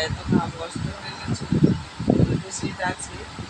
head of Hamburg. So that's it.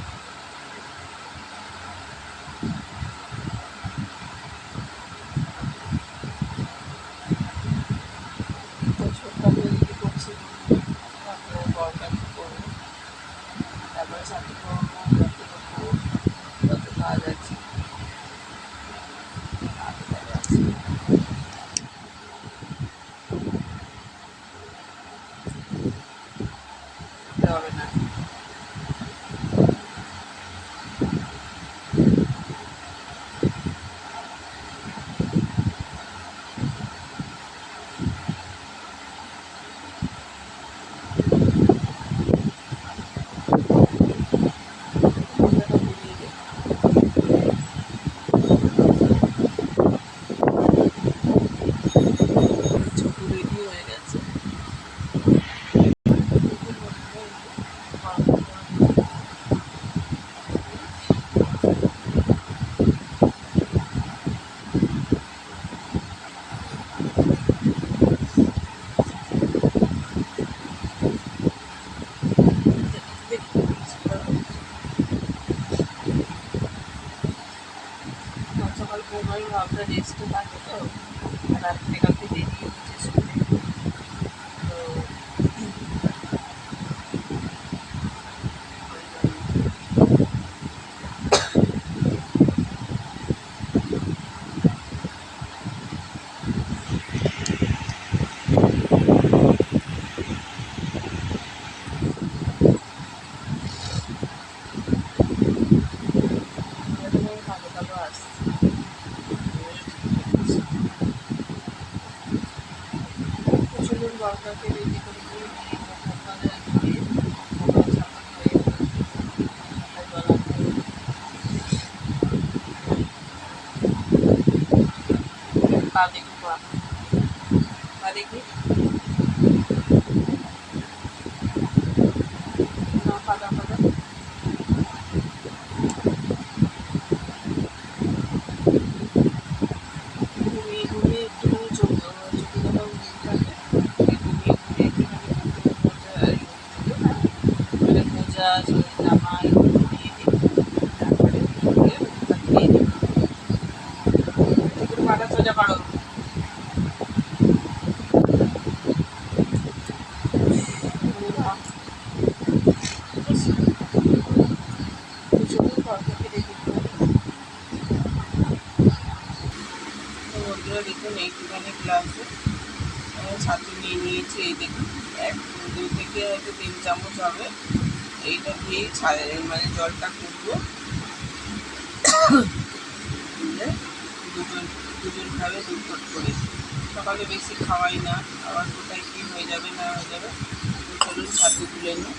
yung pabi ko pa. Ah. Paligid. দেখুন এইটুখানি গ্লাসে ছাতু নিয়ে নিয়েছি, এই দেখুন, এক দুই থেকে হয়তো তিন চামচ হবে। এইটা দিয়েই ছাড়ে মানে জলটা করব দুজন দুজন খাবে দুটোট করে। সকালে বেশি খাওয়াই না, আবার কোথায় কী হয়ে যাবে, না হয়ে যাবে চলুন ছাতু তুলে নিই।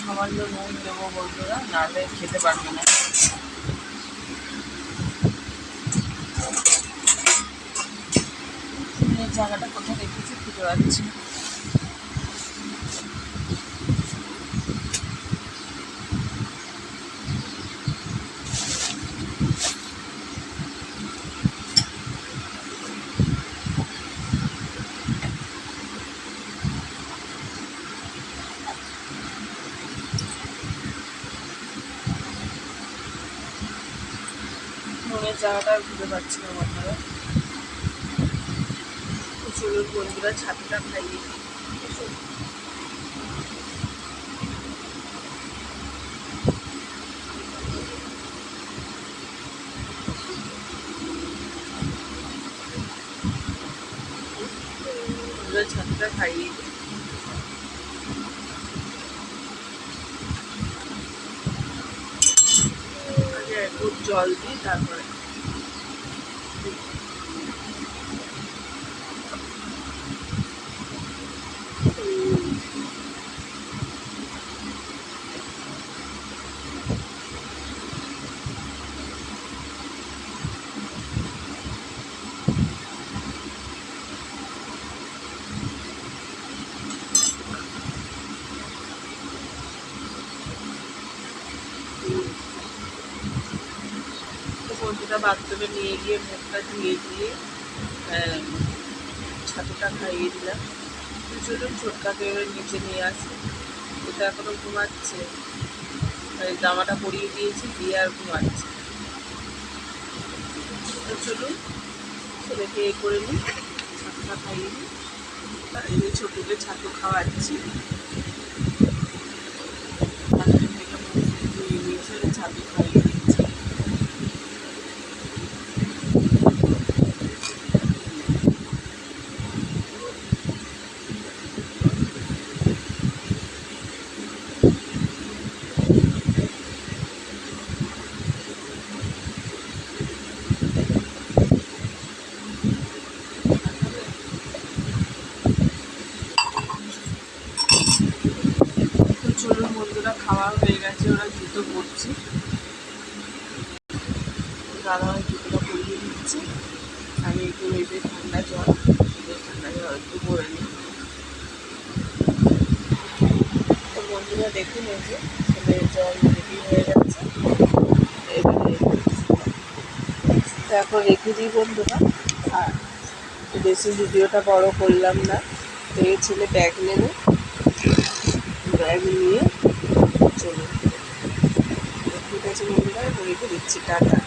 সামান্য নুন দেবো বন্ধুরা, নাহলে খেতে পারবে না। জায়গাটা কোথায় রেখেছি খুঁজে পাচ্ছি জায়গাটা আর খুঁজে পাচ্ছি না বন্ধুরা। তো চলুন বন্ধুরা ছাতুটা খাইয়ে দিই। এসো। বন্ধুরা ছাতুটা খাইয়ে জল দিই তারপরে তো বাথরুমে নিয়ে গিয়ে মুখটা ধুয়ে দিয়ে ছাতুটা খাইয়ে দিলাম। চলুন ছোটকাকে এবার নিচে নিয়ে আসি। ওটা এখনও ঘুমাচ্ছে। জামাটা পরিয়ে দিয়েছি, দিয়ে আর ঘুমাচ্ছে। চলুন, ছেলেকে এ করে নিই, ছাতুটা খাইয়ে নিই। এই ছোটকে ছাতু খাওয়াচ্ছি। ছাতু খাইয়ে দিচ্ছি তো চলুন বন্ধুরা খাওয়া হয়ে গেছে ওরা জুতো পরছি দাদা জুতোটা পরিয়ে দিচ্ছে আমি একটু মেয়েতে ঠান্ডা জল ঠান্ডা জল একটু করে নিই। তো বন্ধুরা দেখুন এই যে, ছেলের জল রেডি হয়ে যাচ্ছে তো এখন রেখে দিই বন্ধুরা। আর বেশি ভিডিওটা বড় করলাম না। তো এই ছেলে ব্যাগ নেবে। ব্যাগ নিয়ে চলুন। ঠিক আছে বন্ধুরা রেখে দিচ্ছি, টাটা।